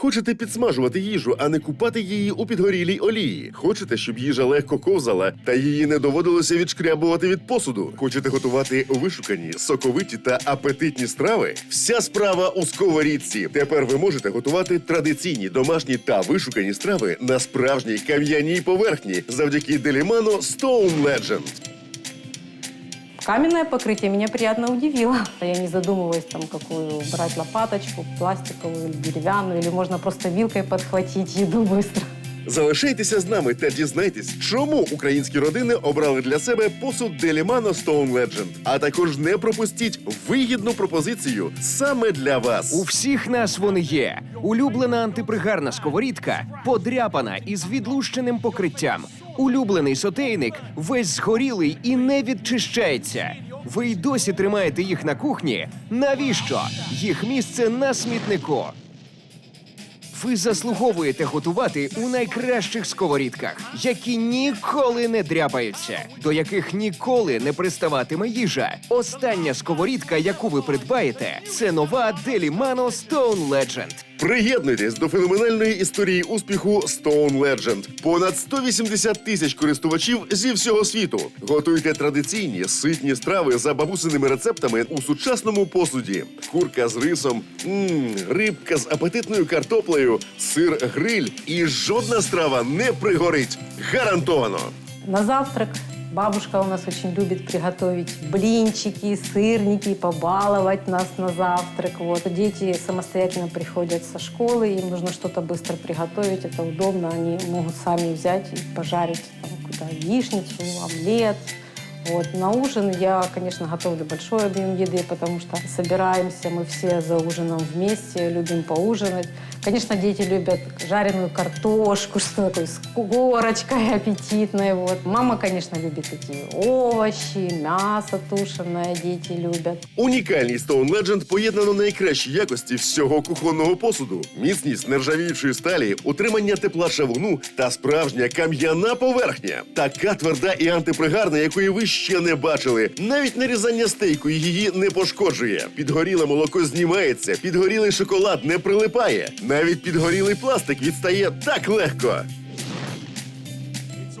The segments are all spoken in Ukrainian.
Хочете підсмажувати їжу, а не купати її у підгорілій олії? Хочете, щоб їжа легко ковзала та її не доводилося відшкрябувати від посуду? Хочете готувати вишукані, соковиті та апетитні страви? Вся справа у сковорідці. Тепер ви можете готувати традиційні домашні та вишукані страви на справжній кам'яній поверхні завдяки Делімано Stone Legend. Каменное покрытие меня приятно удивило. Я не задумываясь, там, какую брать лопаточку, пластиковую или деревянную, или можно просто вилкой подхватить еду быстро. Залишайтеся з нами та дізнайтесь, чому українські родини обрали для себе посуд Делімано Stone Legend. А також не пропустіть вигідну пропозицію саме для вас. У всіх нас вони є. Улюблена антипригарна сковорідка, подряпана із відлущеним покриттям. Улюблений сотейник весь згорілий і не відчищається. Ви й досі тримаєте їх на кухні. Навіщо? Їх місце на смітнику. Ви заслуговуєте готувати у найкращих сковорідках, які ніколи не дряпаються, до яких ніколи не приставатиме їжа. Остання сковорідка, яку ви придбаєте, це нова Delimano Stone Legend. Приєднуйтесь до феноменальної історії успіху Stone Legend. Понад 180 тисяч користувачів зі всього світу. Готуйте традиційні ситні страви за бабусиними рецептами у сучасному посуді: курка з рисом, м рибка з апетитною картоплею, сир гриль і жодна страва не пригорить. Гарантовано. На завтрак бабушка у нас очень любит приготовить блинчики, сырники, побаловать нас на завтрак. Вот. Дети самостоятельно приходят со школы, им нужно что-то быстро приготовить, это удобно, они могут сами взять и пожарить там, какую-то яичницу, омлет. Вот. На ужин я, конечно, готовлю большой объем еды, потому что собираемся мы все за ужином вместе, любим поужинать. Конечно, дети любят жареную картошку, что такое с корочкой аппетитной. Вот. Мама, конечно, любит такие овощи, мясо тушеное, дети любят. Унікальний Stone Legend поєднано найкращі якості всього кухонного посуду, міцність нержавіючої сталі, утримання тепла шавуну та справжня кам'яна поверхня. Така тверда і антипригарна, якої ви ще не бачили. Навіть нарізання стейку її не пошкоджує. Підгоріле молоко знімається, підгорілий шоколад не прилипає. Навіть підгорілий пластик відстає так легко.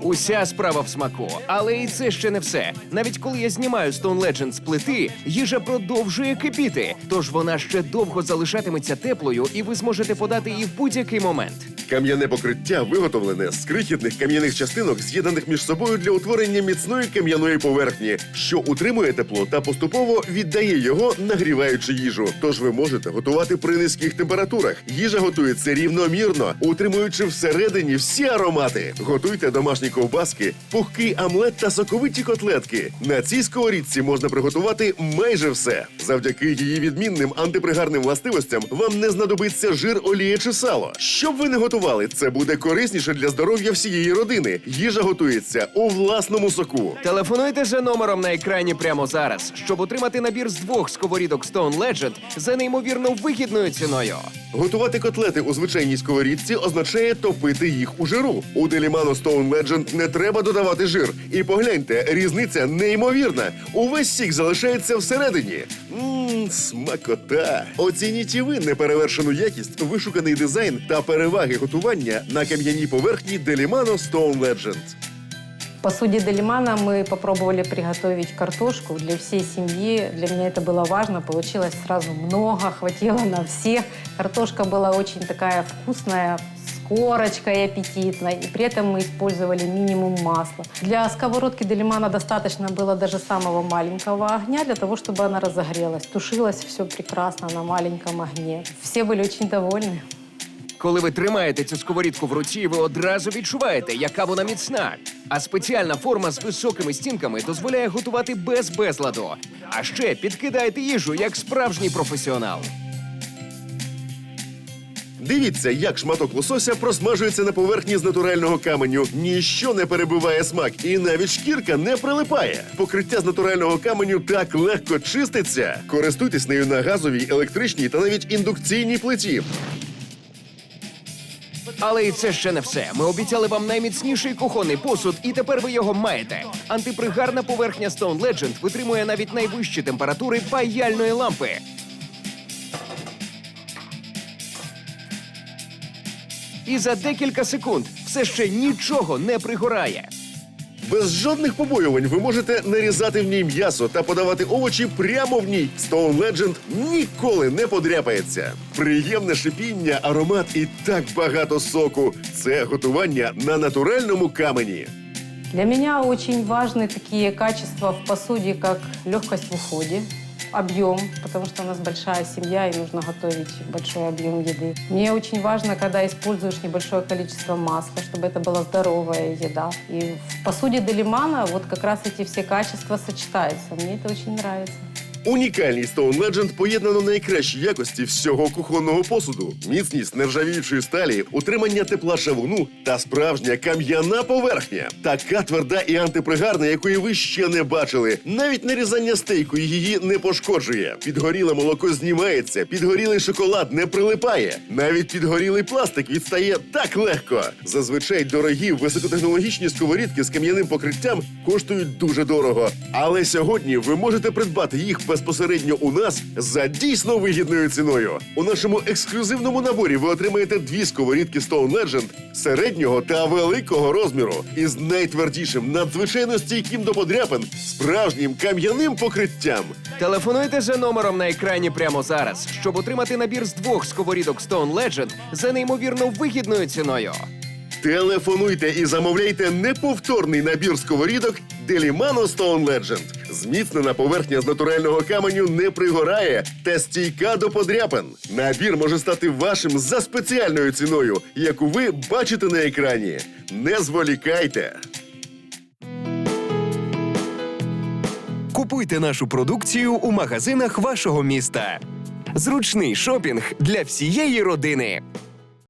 Уся справа в смаку, але і це ще не все. Навіть коли я знімаю Stone Legend з плити, їжа продовжує кипіти, тож вона ще довго залишатиметься теплою, і ви зможете подати її в будь-який момент. Кам'яне покриття виготовлене з крихітних кам'яних частинок, з'єднаних між собою для утворення міцної кам'яної поверхні, що утримує тепло та поступово віддає його, нагріваючи їжу. Тож ви можете готувати при низьких температурах. Їжа готується рівномірно, утримуючи всередині всі аромати. Готуйте домашні ковбаски, пухкий омлет та соковиті котлетки. На цій сковорідці можна приготувати майже все. Завдяки її відмінним антипригарним властивостям вам не знадобиться жир, олія чи сало. Щоб ви не готували, це буде корисніше для здоров'я всієї родини. Їжа готується у власному соку. Телефонуйте за номером на екрані прямо зараз, щоб отримати набір з двох сковорідок Stone Legend за неймовірно вигідною ціною. Готувати котлети у звичайній сковорідці означає топити їх у жиру. У Делімано Stone Legend не треба додавати жир. І погляньте, різниця неймовірна. Увесь сік залишається всередині. Мм, смакота. Оцініть і ви неперевершену якість, вишуканий дизайн та переваги готування на кам'яній поверхні Делімано Stone Legend. В посуде Делимана мы попробовали приготовить картошку для всей семьи. Для меня это было важно. Получилось сразу много, хватило на всех. Картошка была очень такая вкусная, с корочкой аппетитной. И при этом мы использовали минимум масла. Для сковородки Делимана достаточно было даже самого маленького огня, для того, чтобы она разогрелась. Тушилось все прекрасно на маленьком огне. Все были очень довольны. Коли ви тримаєте цю сковорідку в руці, ви одразу відчуваєте, яка вона міцна. А спеціальна форма з високими стінками дозволяє готувати без безладу. А ще підкидаєте їжу як справжній професіонал. Дивіться, як шматок лосося просмажується на поверхні з натурального каменю. Ніщо не перебиває смак, і навіть шкірка не прилипає. Покриття з натурального каменю так легко чиститься. Користуйтесь нею на газовій, електричній та навіть індукційній плиті. Але і це ще не все. Ми обіцяли вам найміцніший кухонний посуд, і тепер ви його маєте. Антипригарна поверхня Stone Legend витримує навіть найвищі температури паяльної лампи. і за декілька секунд все ще нічого не пригорає. Без жодних побоювань ви можете нарізати в ній м'ясо та подавати овочі прямо в ній. Stone Legend ніколи не подряпається. Приємне шипіння, аромат і так багато соку. Це готування на натуральному камені. Для меня очень важны такие качества в посуде, как легкость в уходе, объем, потому что у нас большая семья и нужно готовить большой объем еды. Мне очень важно, когда используешь небольшое количество масла, чтобы это была здоровая еда. И в посуде Делимана вот как раз эти все качества сочетаются. Мне это очень нравится. Унікальність Stone Legend поєднано найкращі якості всього кухонного посуду: міцність нержавіючої сталі, утримання тепла шавуну та справжня кам'яна поверхня. Така тверда і антипригарна, якої ви ще не бачили. Навіть нарізання стейку її не пошкоджує. Підгоріле молоко знімається, підгорілий шоколад не прилипає. Навіть підгорілий пластик відстає так легко. Зазвичай дорогі високотехнологічні сковорідки з кам'яним покриттям коштують дуже дорого. Але сьогодні ви можете придбати їх безпосередньо у нас за дійсно вигідною ціною. У нашому ексклюзивному наборі ви отримаєте дві сковорідки Stone Legend середнього та великого розміру із найтвердішим, надзвичайно стійким до подряпин, справжнім кам'яним покриттям. Телефонуйте за номером на екрані прямо зараз, щоб отримати набір з двох сковорідок Stone Legend за неймовірно вигідною ціною. Телефонуйте і замовляйте неповторний набір сковорідок Delimano Stone Legend. Зміцнена поверхня з натурального каменю не пригорає та стійка до подряпин. Набір може стати вашим за спеціальною ціною, яку ви бачите на екрані. Не зволікайте. Купуйте нашу продукцію у магазинах вашого міста. Зручний шопінг для всієї родини.